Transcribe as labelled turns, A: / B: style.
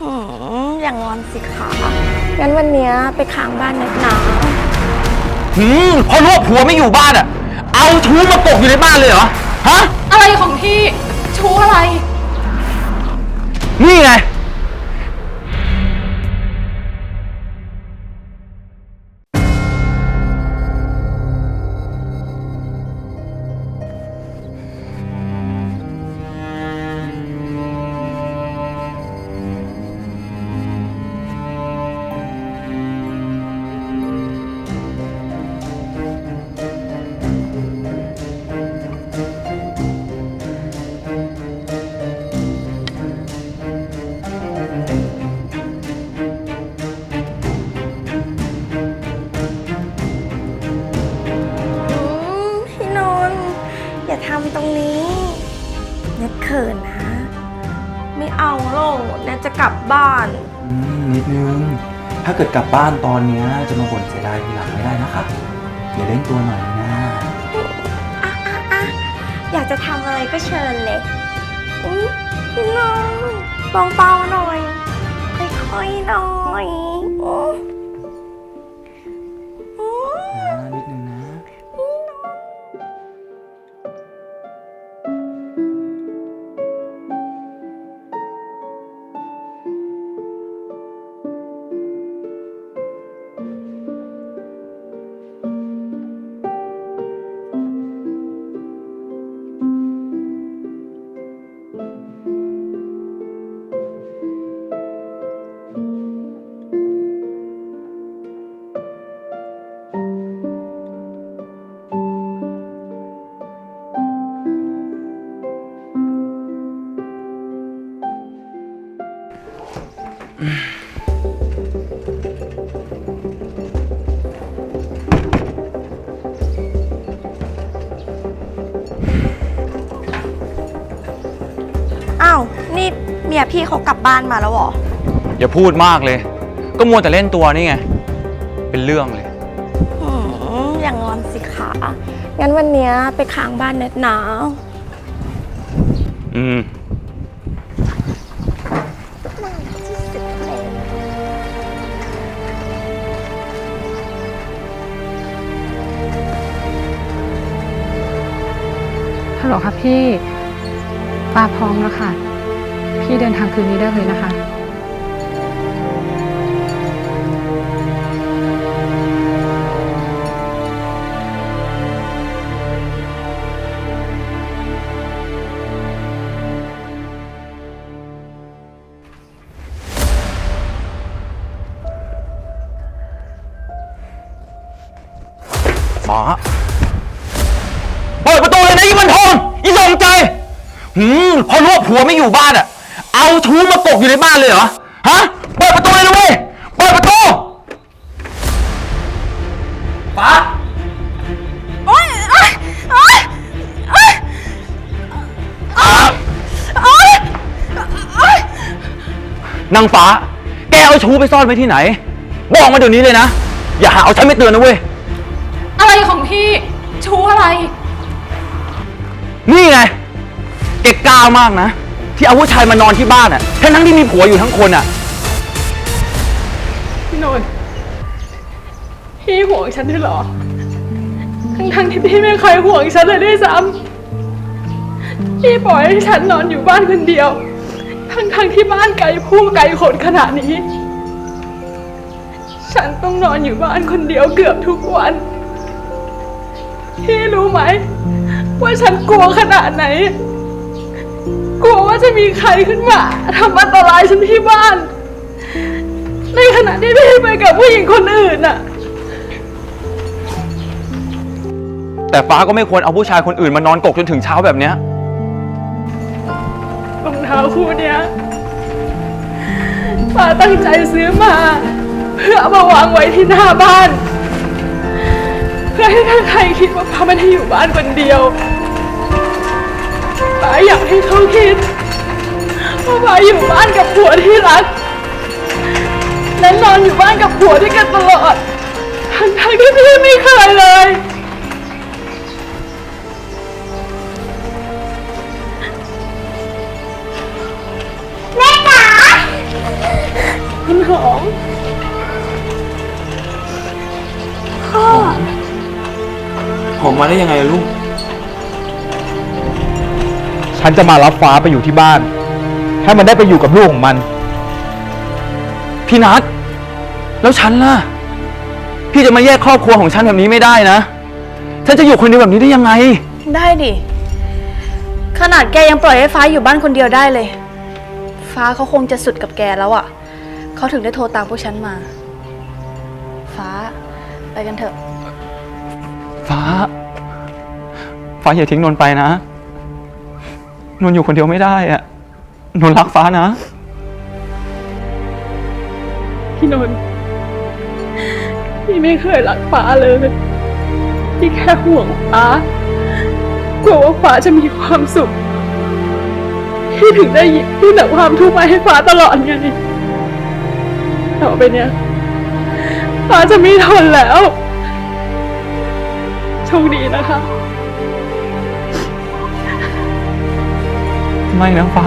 A: หืมอย่างงอนสิคะงั้นวันเนี้ยไปค้างบ้านนัดหนา
B: หืมพอรู้ว่าผัวไม่อยู่บ้านอะ เอาชู้มากกอยู่ในบ้านเลยเหรอ ฮะ
C: อะไรของพี่ ชูอะไร
B: นี่ไง
A: ทำตรงนี้เน็ตเขินนะ ไม่เอาหรอกเน็ตจะกลับบ้าน
D: อืมนิดนึง ถ้าเกิดกลับบ้านตอนเนี้ยจะมาบ่นเสียดายทีหลังไม่ได้นะคะอย่าเล่นตัวหน่อยนะ
A: อะอะอะอยากจะทำอะไรก็เชิญเลยอุ๊ยพี่นนท์เบาๆหน่อย ค่อยๆหน่อยอุ๊ยอุ๊ เมียพี่เขากลับบ้านมาแล้วเหรอ
B: อย่าพูดมากเลย ก็มัวแต่เล่นตัวนี่ไง เป็นเรื่องเลย
A: หืมอย่างงอนสิคะงั้นวันเนี้ยไปค้างบ้านเน็ตหนาว
B: อืม
C: ฮัลโหลค่ะพี่ปาพร้อมแล้วค่ะ พี่เดินทางคืนนี้ได้เลยนะคะ
B: ฟ้าเปิดประตูเลยนะอีมันทองอีสมใจ หืมพอรู้ว่าผัวไม่อยู่บ้านอะ เอาชู้มากกอยู่ในบ้านเลยเหรอ ฮะ เปิดประตูเลยนะเว้ย เปิดประตู ฟ้า
A: โอ๊ยโอ๊ยโอ๊ยโอ๊ยโอ๊ยโอ๊ยโอ๊ย
B: นางฟ้า แกเอาชู้ไปซ่อนไว้ที่ไหน บอกมาเดี๋ยวนี้เลยนะ อย่าหาเอาฉันไม่เตือนนะเว้ย
C: อะไรของพี่ ชูอะไร
B: นี่ไง แกกล้ามากนะ ที่เอาผู้ชายมานอนที่บ้านอะทั้งทั้งๆที่มีผัวอยู่ทั้งคนอะ
C: พี่นนท์พี่ห่วงฉันด้วยเหรอ ทั้งๆที่พี่ไม่เคยห่วงฉันเลยด้วยซ้ำพี่ปล่อยให้ฉันนอนอยู่บ้านคนเดียว ทั้งๆที่บ้านไกลผู้ไกลขนขนาดนี้ ฉันต้องนอนอยู่บ้านคนเดียวเกือบทุกวัน พี่รู้ไหม ว่าฉันกลัวขนาดไหน กลัวว่าจะมีใครขึ้นมาทำอันตรายฉันที่บ้าน ในขณะที่พี่ไปกับผู้หญิงคนอื่นน่ะ
B: แต่ฟ้าก็ไม่ควรเอาผู้ชายคนอื่นมานอนกกจนถึงเช้าแบบเนี้ย
C: รองเท้าคู่เนี้ยป้าตั้งใจซื้อมา เพื่อเอามาวางไว้ที่หน้าบ้าน เพื่อให้ถ้าใครคิดว่าป้าไม่ได้อยู่บ้านคนเดียวป้าอย่างที่เขาคิดว่าไปอยู่บ้านกับผัวที่รัก และนอนอยู่บ้านกับผัวที่กันตลอด ทั้งที่พี่ไม่เคยเลย แม่
D: จ๋า
C: คุณหอมพ่
A: อ
B: หอมมา
D: ได้ยังไงลูก
B: ฉันจะมารับฟ้าไปอยู่ที่บ้าน ให้มันได้ไปอยู่กับลูกของมัน พี่นัทแล้วฉันล่ะ พี่จะมาแยกครอบครัวของฉันแบบนี้ไม่ได้นะ ฉันจะอยู่คนเดียวแบบนี้ได้ยังไง
E: ได้ดิ ขนาดแกยังปล่อยให้ฟ้าอยู่บ้านคนเดียวได้เลย ฟ้าเขาคงจะสุดกับแกแล้วอะ่ะเขาถึงได้โทรตามพวกฉันมา ฟ้า ไปกันเถอะ
B: ฟ้า ฟ้าอย่าทิ้งนนท์ไปนะ นนอยู่คนเดียวไม่ได้อะนนรักฟ้านะ
C: พี่นนท์พี่ไม่เคยรักฟ้าเลย พี่แค่ห่วงฟ้ากลัวว่าฟ้าจะมีความสุข พี่ถึงได้หยิบพูดแต่ความทุกข์มาให้ฟ้าตลอดไงต่อไปเนี้ยฟ้าจะไม่ทนแล้วโชคดีนะคะ
B: ไม่นะฟ้า